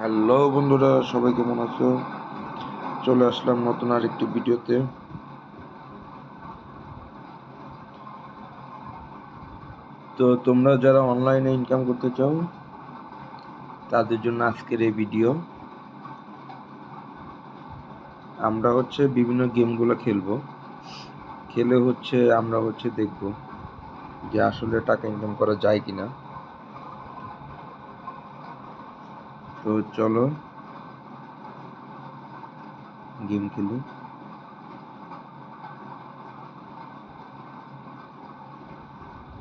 Hello বন্ধুরা, সবাই কেমন আছো? চলে আসলাম নতুন আরেকটি ভিডিওতে। তো তোমরা যারা অনলাইনে ইনকাম করতে চাও, তাদের জন্য আজকের এই ভিডিও আমরা হচ্ছে বিভিন্ন গেমগুলো খেলব। খেলে হচ্ছে আমরা হচ্ছে দেখব যে আসলে টাকা ইনকাম করা যায় কিনা। তো চলো গেম খেলি।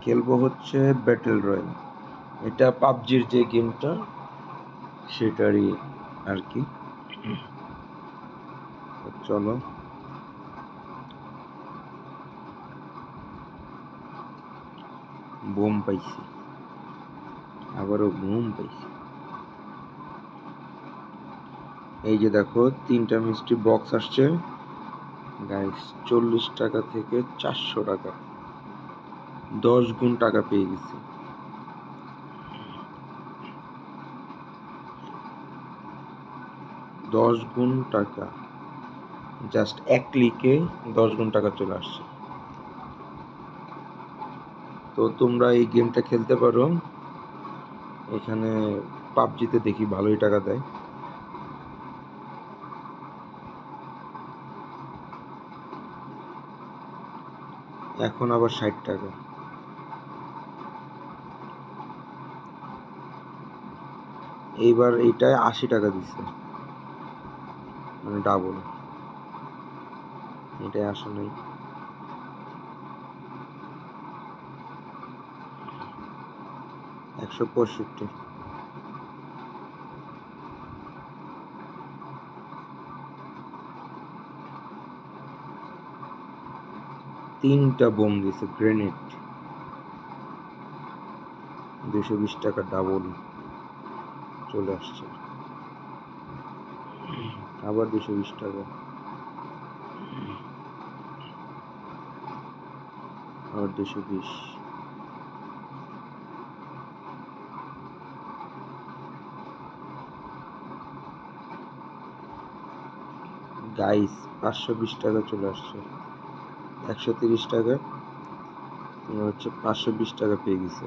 খেলব হচ্ছে ব্যাটেল রয়্যাল এটা পাবজির যে গেমটা সেটারই আর কি। চলো। বোম পাইছি। আবারও বোম পাইছি। এই যে দেখো, তিনটা মিষ্টি বক্স আসছে। গাইস চল্লিশ টাকা থেকে চারশো টাকা। দশ গুণ টাকা পেয়ে গেছি। দশ গুণ টাকা। জাস্ট এক ক্লিকে দশ গুণ টাকা চলে আসছে। তো তোমরা এই গেমটা খেলতে পারো। এখানে পাবজিতে দেখি ভালোই টাকা দেয়। এখন আবার ষাট টাকা। এইবার এইটায় আশি টাকা দিচ্ছে মানে ডাবল এটাই আসলে একশো পঁয়ষট্টি। তিনটা বোম দিছে গ্রেনেড দুশো বিশ টাকা ডাবল চলে আসছে। আবার দুশো বিশ টাকা। আবার দুশো বিশ। গাইস পাঁচশো বিশ টাকা চলে আসছে। একশো তিরিশ টাকা। হচ্ছে পাঁচশো বিশ টাকা পেয়ে গেছে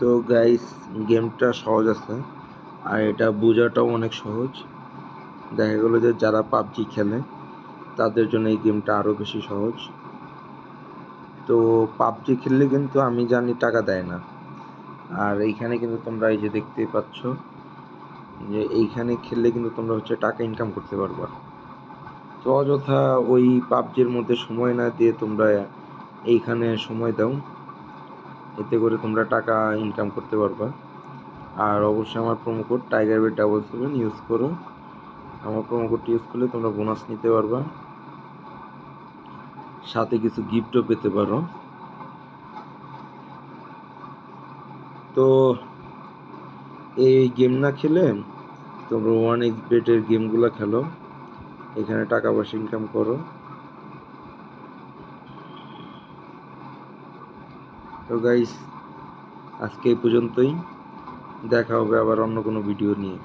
তো গাইস গেমটা সহজ আছে। আর এটা বোঝাটাও অনেক সহজ। দেখা গেলো যে যারা পাবজি খেলে, তাদের জন্য এই গেমটা আরও বেশি সহজ। তো পাবজি খেললে কিন্তু আমি জানি টাকা দেয় না। আর এইখানে কিন্তু তোমরা এই যে দেখতেই পাচ্ছ, যে এইখানে খেললে কিন্তু তোমরা হচ্ছে টাকা ইনকাম করতে পারবা। তো অযথা ওই পাবজির মধ্যে সময় না দিয়ে তোমরা এইখানে সময় দাও। এতে করে তোমরা টাকা ইনকাম করতে পারবা। আর অবশ্যই আমার promo code tiger bed double seven use করো। আমার প্রোমো কোডটি ইউজ করলে তোমরা বোনাস নিতে পারবা। সাথে কিছু গিফটও পেতে পারো। তো এই গেম না খেলে তোমরা ওয়ান এক্স বেটের গেমগুলো খেলো। এখানে টাকা পয়সা ইনকাম করো। তো গাইস আজকে এই পর্যন্তই। দেখা হবে আবার অন্য কোনো ভিডিও নিয়ে।